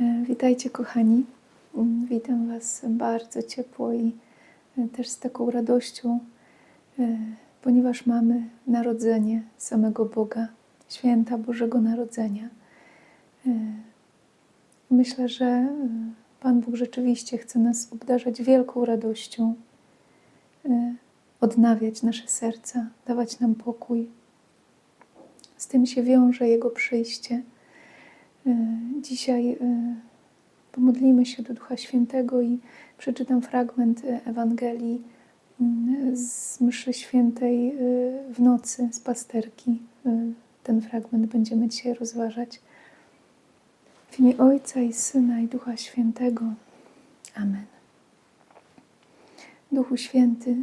E, Witajcie, kochani. Mm, Witam Was bardzo ciepło i e, też z taką radością, e, ponieważ mamy narodzenie samego Boga, święta Bożego Narodzenia. Myślę, że Pan Bóg rzeczywiście chce nas obdarzać wielką radością, odnawiać nasze serca, dawać nam pokój. Z tym się wiąże Jego przyjście. E, Dzisiaj e, pomodlimy się do Ducha Świętego i przeczytam fragment e, Ewangelii mm, z mszy świętej w nocy z pasterki. Ten fragment będziemy dzisiaj rozważać. W imię Ojca i Syna i Ducha Świętego. Amen. Duchu Święty,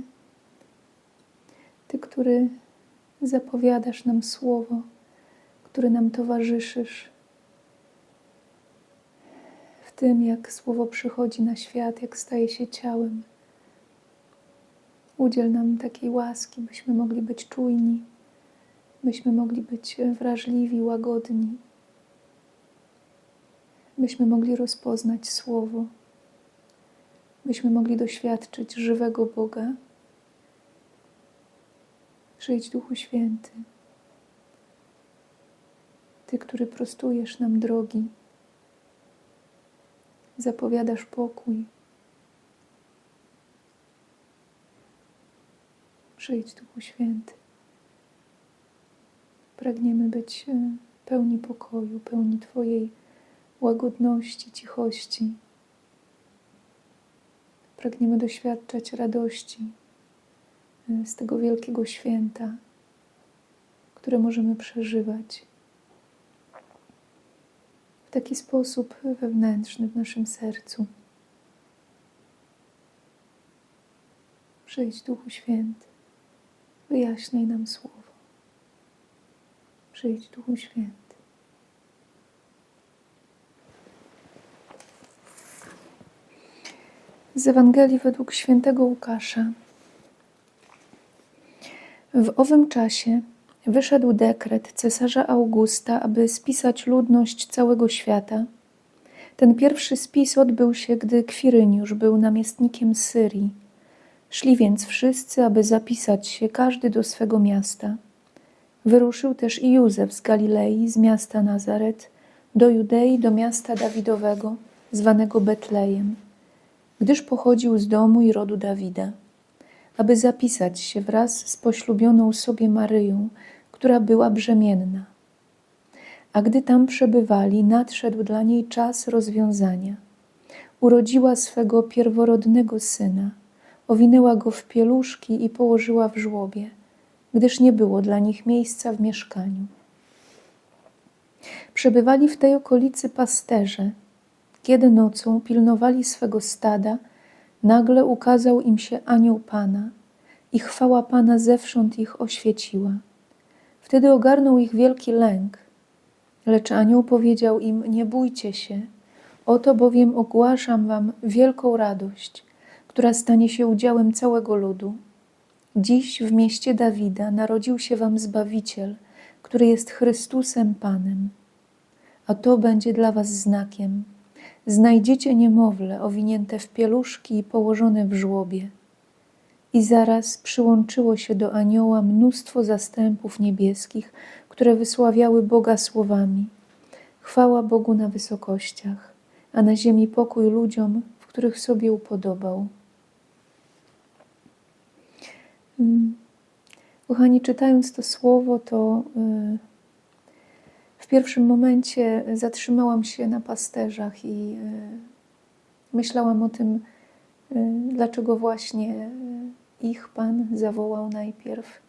Ty, który zapowiadasz nam słowo, który nam towarzyszysz, tym, jak słowo przychodzi na świat, jak staje się ciałem. Udziel nam takiej łaski, byśmy mogli być czujni, byśmy mogli być wrażliwi, łagodni, byśmy mogli rozpoznać słowo, byśmy mogli doświadczyć żywego Boga. Przyjdź Duchu Święty, Ty, który prostujesz nam drogi zapowiadasz pokój. Przyjdź, Duchu Święty. Pragniemy być e, pełni pokoju, pełni Twojej łagodności, cichości. Pragniemy doświadczać radości e, z tego wielkiego święta, które możemy przeżywać w taki sposób wewnętrzny w naszym sercu. Przyjdź, Duchu Święty, wyjaśniaj nam słowo. Przyjdź, Duchu Święty. Z Ewangelii według świętego Łukasza. W owym czasie wyszedł dekret cesarza Augusta, aby spisać ludność całego świata. Ten pierwszy spis odbył się, gdy Kwiryniusz był namiestnikiem Syrii. Szli więc wszyscy, aby zapisać się każdy do swego miasta. Wyruszył też i Józef z Galilei, z miasta Nazaret, do Judei, do miasta Dawidowego, zwanego Betlejem, gdyż pochodził z domu i rodu Dawida aby zapisać się wraz z poślubioną sobie Maryją, która była brzemienna. A gdy tam przebywali, nadszedł dla niej czas rozwiązania. Urodziła swego pierworodnego syna, owinęła go w pieluszki i położyła w żłobie, gdyż nie było dla nich miejsca w mieszkaniu. Przebywali w tej okolicy pasterze. Kiedy nocą pilnowali swego stada, nagle ukazał im się anioł Pana i chwała Pana zewsząd ich oświeciła. Wtedy ogarnął ich wielki lęk. Lecz anioł powiedział im: Nie bójcie się, oto bowiem ogłaszam wam wielką radość, która stanie się udziałem całego ludu. Dziś w mieście Dawida narodził się wam Zbawiciel, który jest Chrystusem Panem. A to będzie dla was znakiem. Znajdziecie niemowlę owinięte w pieluszki i położone w żłobie. I zaraz przyłączyło się do anioła mnóstwo zastępów niebieskich, które wysławiały Boga słowami: Chwała Bogu na wysokościach, a na ziemi pokój ludziom, w których sobie upodobał. Mm. Kochani, czytając to słowo, to y, w pierwszym momencie zatrzymałam się na pasterzach i y, myślałam o tym, y, dlaczego właśnie ich Pan zawołał najpierw,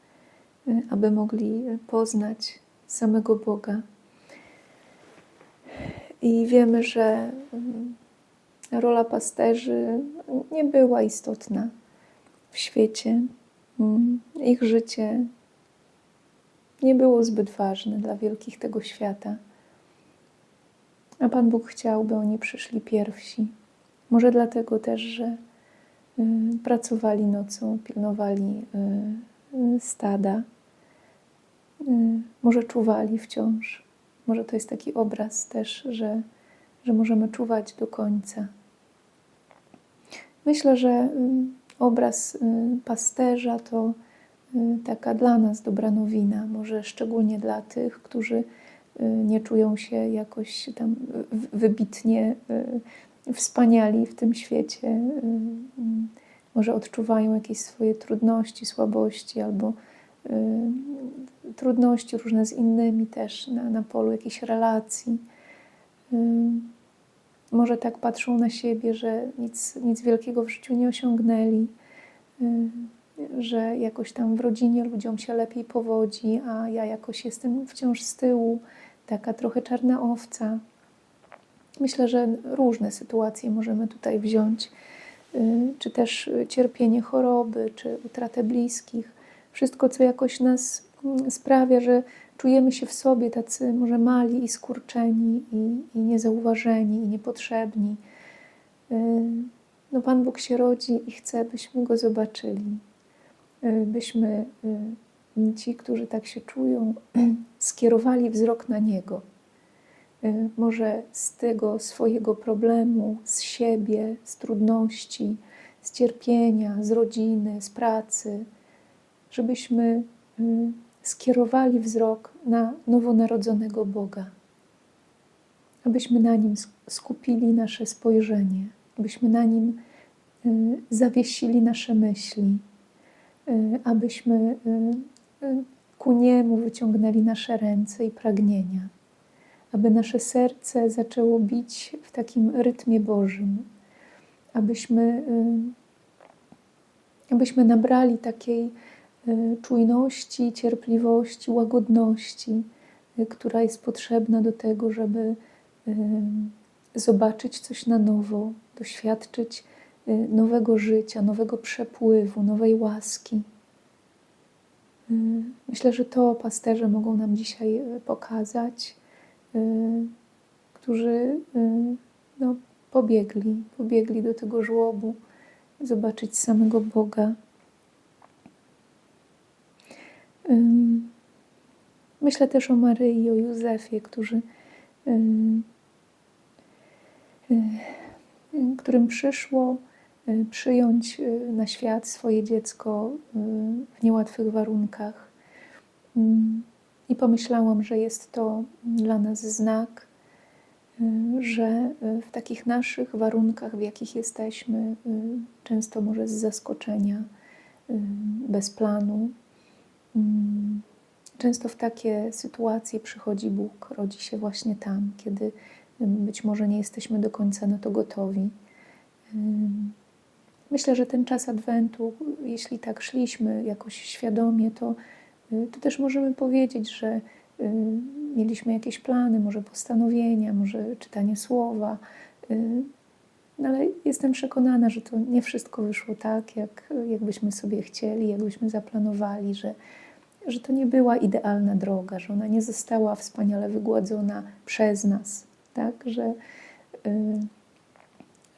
aby mogli poznać samego Boga. I wiemy, że rola pasterzy nie była istotna w świecie. Ich życie nie było zbyt ważne dla wielkich tego świata. A Pan Bóg chciał, by oni przyszli pierwsi. Może dlatego też, że y, pracowali nocą, pilnowali y, y, stada, może czuwali wciąż. Może to jest taki obraz też, że że możemy czuwać do końca. Myślę, że obraz pasterza to taka dla nas dobra nowina, może szczególnie dla tych, którzy nie czują się jakoś tam wybitnie wspaniali w tym świecie. Może odczuwają jakieś swoje trudności, słabości albo trudności różne z innymi też na, na polu jakichś relacji może tak patrzą na siebie, że nic, nic wielkiego w życiu nie osiągnęli, y, że jakoś tam w rodzinie ludziom się lepiej powodzi, a ja jakoś jestem wciąż z tyłu, taka trochę czarna owca. Myślę, że różne sytuacje możemy tutaj wziąć, y, czy też cierpienie choroby, czy utratę bliskich. Wszystko, co jakoś nas mm, sprawia, że czujemy się w sobie tacy może mali i skurczeni i, i niezauważeni i niepotrzebni. Y, no Pan Bóg się rodzi i chce, byśmy Go zobaczyli. Y, byśmy y, ci, którzy tak się czują, skierowali wzrok na Niego. Może z tego swojego problemu, z siebie, z trudności, z cierpienia, z rodziny, z pracy, żebyśmy skierowali wzrok na nowonarodzonego Boga, abyśmy na nim skupili nasze spojrzenie, abyśmy na nim y, zawiesili nasze myśli, y, abyśmy y, ku niemu wyciągnęli nasze ręce i pragnienia, aby nasze serce zaczęło bić w takim rytmie Bożym, abyśmy, abyśmy nabrali takiej Y, czujności, cierpliwości, łagodności, y, która jest potrzebna do tego, żeby y, zobaczyć coś na nowo, doświadczyć nowego życia, nowego przepływu, nowej łaski. Myślę, że to pasterze mogą nam dzisiaj pokazać, którzy no, pobiegli, pobiegli do tego żłobu, zobaczyć samego Boga. Myślę też o Maryi o Józefie, którzy, którym przyszło y, przyjąć y, na świat swoje dziecko y, w niełatwych warunkach. I pomyślałam, że jest to dla nas znak, że w takich naszych warunkach, w jakich jesteśmy, często może z zaskoczenia, bez planu, Mm. Często w takie sytuacje przychodzi Bóg, rodzi się właśnie tam, kiedy być może nie jesteśmy do końca na to gotowi. Myślę, że ten czas Adwentu, jeśli tak szliśmy jakoś świadomie, to, y, to też możemy powiedzieć, że y, mieliśmy jakieś plany, może postanowienia, może czytanie słowa, y, no ale jestem przekonana, że to nie wszystko wyszło tak, jak, jakbyśmy sobie chcieli, jakbyśmy zaplanowali, że, że to nie była idealna droga, że ona nie została wspaniale wygładzona przez nas, tak? że, y,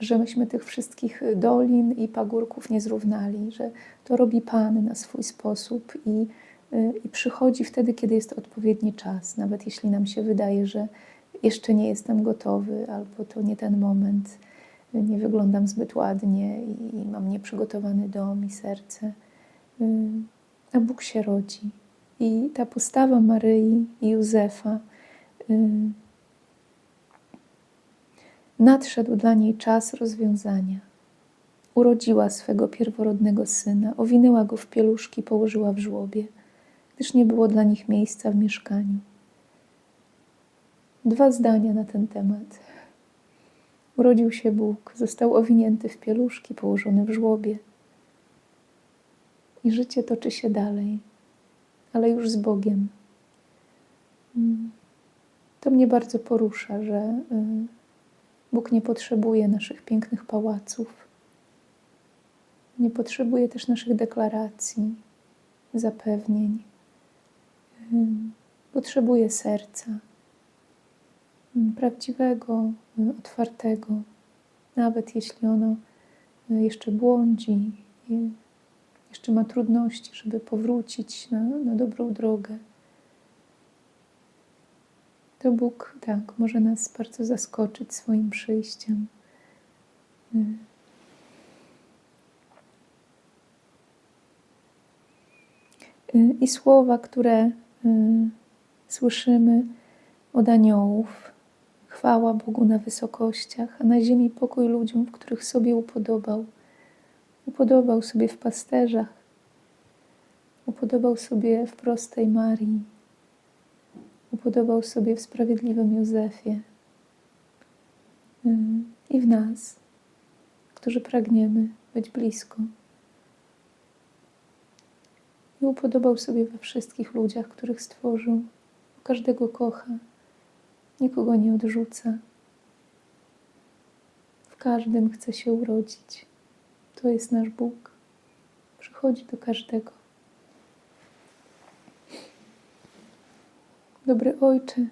że myśmy tych wszystkich dolin i pagórków nie zrównali, że to robi Pan na swój sposób i, y, i przychodzi wtedy, kiedy jest odpowiedni czas, nawet jeśli nam się wydaje, że jeszcze nie jestem gotowy albo to nie ten moment nie wyglądam zbyt ładnie i mam nieprzygotowany dom i serce. Y, a Bóg się rodzi. I ta postawa Maryi i Józefa y, nadszedł dla niej czas rozwiązania. Urodziła swego pierworodnego syna, owinęła go w pieluszki, położyła w żłobie, gdyż nie było dla nich miejsca w mieszkaniu. Dwa zdania na ten temat. Urodził się Bóg, został owinięty w pieluszki, położony w żłobie. I życie toczy się dalej, ale już z Bogiem. Mm. To mnie bardzo porusza, że y, Bóg nie potrzebuje naszych pięknych pałaców. Nie potrzebuje też naszych deklaracji, zapewnień. Y, potrzebuje serca prawdziwego, otwartego, nawet jeśli ono jeszcze błądzi, jeszcze ma trudności, żeby powrócić na, na dobrą drogę. To Bóg tak może nas bardzo zaskoczyć swoim przyjściem. Y. Y, I słowa, które y, słyszymy od aniołów. Chwała Bogu na wysokościach, a na ziemi pokój ludziom, w których sobie upodobał. Upodobał sobie w pasterzach, upodobał sobie w prostej Marii, upodobał sobie w sprawiedliwym Józefie y, i w nas, którzy pragniemy być blisko. I upodobał sobie we wszystkich ludziach, których stworzył. Każdego kocha, nikogo nie odrzuca. W każdym chce się urodzić. To jest nasz Bóg. Przychodzi do każdego. Dobry Ojcze,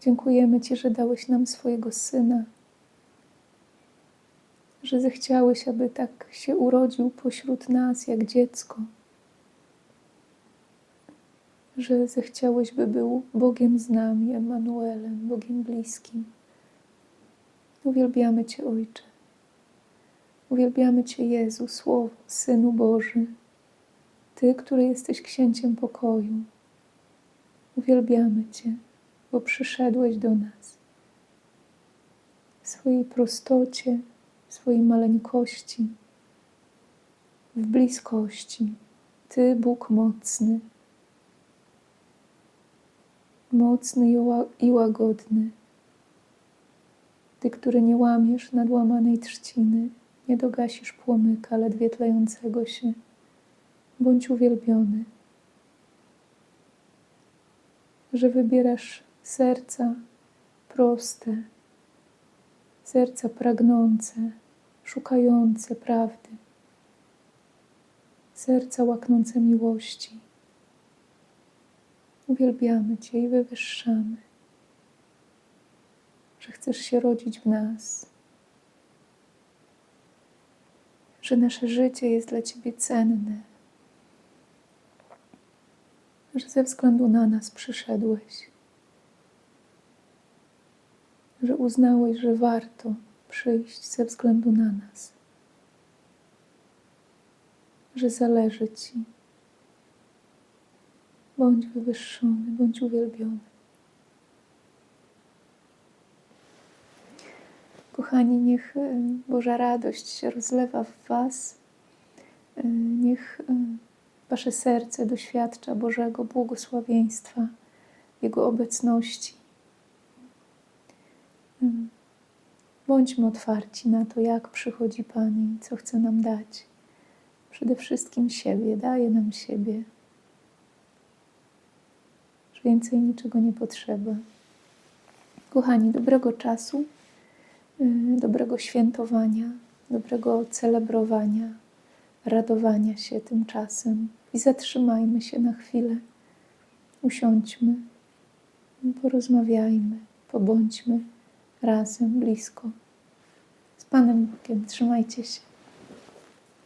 dziękujemy Ci, że dałeś nam swojego Syna, że zechciałeś, aby tak się urodził pośród nas jak dziecko, że zechciałeś, by był Bogiem z nami, Emanuelem, Bogiem bliskim. Uwielbiamy Cię, Ojcze. Uwielbiamy Cię, Jezu, Słowo, Synu Boży. Ty, który jesteś księciem pokoju. Uwielbiamy Cię, bo przyszedłeś do nas w swojej prostocie, w swojej maleńkości, w bliskości. Ty, Bóg mocny, mocny i łagodny. Ty, który nie łamiesz nadłamanej trzciny, nie dogasisz płomyka ledwie tlejącego się. Bądź uwielbiony, że wybierasz serca proste, serca pragnące, szukające prawdy, serca łaknące miłości. Uwielbiamy Cię i wywyższamy, że chcesz się rodzić w nas, że nasze życie jest dla Ciebie cenne, że ze względu na nas przyszedłeś, że uznałeś, że warto przyjść ze względu na nas, że zależy Ci. Bądź wywyższony, bądź uwielbiony. Kochani, niech e, Boża radość się rozlewa w Was. E, niech e, Wasze serce doświadcza Bożego błogosławieństwa, Jego obecności. Bądźmy otwarci na to, jak przychodzi Pan i co chce nam dać. Przede wszystkim siebie, daje nam siebie że więcej niczego nie potrzeba. Kochani, dobrego czasu, y, dobrego świętowania, dobrego celebrowania, radowania się tym czasem i zatrzymajmy się na chwilę. Usiądźmy, porozmawiajmy, pobądźmy razem, blisko. Z Panem Bogiem, trzymajcie się.